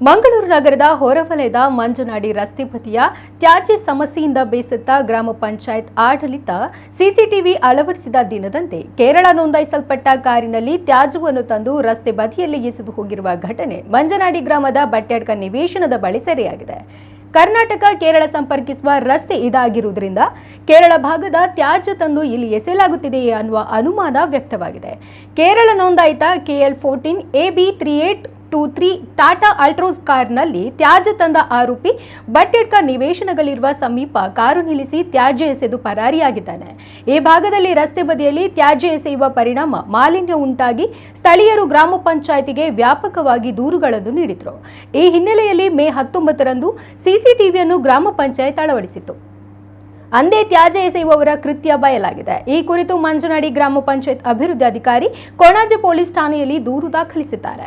ಮಂಗಳೂರು ನಗರದ ಹೊರವಲಯದ ಮಂಜನಾಡಿ ರಸ್ತೆ ಬದಿಯ ತ್ಯಾಜ್ಯ ಸಮಸ್ಯೆಯಿಂದ ಬೇಸತ್ತ ಗ್ರಾಮ ಪಂಚಾಯತ್ ಆಡಳಿತ ಸಿಸಿಟಿವಿ ಅಳವಡಿಸಿದ ದಿನದಂತೆ ಕೇರಳ ನೋಂದಾಯಿಸಲ್ಪಟ್ಟ ಕಾರಿನಲ್ಲಿ ತ್ಯಾಜ್ಯವನ್ನು ತಂದು ರಸ್ತೆ ಬದಿಯಲ್ಲಿ ಎಸೆದು ಹೋಗಿರುವ ಘಟನೆ ಮಂಜನಾಡಿ ಗ್ರಾಮದ ಬಟ್ಯಾಡ್ಕ ನಿವೇಶನದ ಬಳಿ ಸೆರೆಯಾಗಿದೆ. ಕರ್ನಾಟಕ, ಕೇರಳ ಸಂಪರ್ಕಿಸುವ ರಸ್ತೆ ಇದಾಗಿರುವುದರಿಂದ ಕೇರಳ ಭಾಗದ ತ್ಯಾಜ್ಯ ತಂದು ಇಲ್ಲಿ ಎಸೆಯಲಾಗುತ್ತಿದೆಯೇ ಅನ್ನುವ ಅನುಮಾನ ವ್ಯಕ್ತವಾಗಿದೆ. ಕೇರಳ ನೋಂದಾಯಿತ KL fourteen A B three eight two three Tata Altroz ಕಾರ್ನಲ್ಲಿ ತ್ಯಾಜ್ಯ ತಂದ ಆರೋಪಿ ಬಟ್ಟೆಡ್ಕ ನಿವೇಶನಗಳಿರುವ ಸಮೀಪ ಕಾರು ನಿಲ್ಲಿಸಿ ತ್ಯಾಜ್ಯ ಎಸೆದು ಪರಾರಿಯಾಗಿದ್ದಾನೆ. ಈ ಭಾಗದಲ್ಲಿ ರಸ್ತೆ ಬದಿಯಲ್ಲಿ ತ್ಯಾಜ್ಯ ಎಸೆಯುವ ಪರಿಣಾಮ ಮಾಲಿನ್ಯ ಉಂಟಾಗಿ ಸ್ಥಳೀಯರು ಗ್ರಾಮ ಪಂಚಾಯಿತಿಗೆ ವ್ಯಾಪಕವಾಗಿ ದೂರುಗಳನ್ನು ನೀಡಿದರು. ಈ ಹಿನ್ನೆಲೆಯಲ್ಲಿ ಮೇ ಹತ್ತೊಂಬತ್ತರಂದು ಸಿಸಿಟಿವಿಯನ್ನು ಗ್ರಾಮ ಪಂಚಾಯತ್ ಅಳವಡಿಸಿತು ಅಂದೇ ತ್ಯಾಜ್ಯ ಎಸೆಯುವವರ ಕೃತ್ಯ ಬಯಲಾಗಿದೆ. ಈ ಕುರಿತು ಮಂಜನಾಡಿ ಗ್ರಾಮ ಪಂಚಾಯತ್ ಅಭಿವೃದ್ಧಿ ಅಧಿಕಾರಿ ಕೊಣಾಜೆ ಪೊಲೀಸ್ ಠಾಣೆಯಲ್ಲಿ ದೂರು ದಾಖಲಿಸಿದ್ದಾರೆ.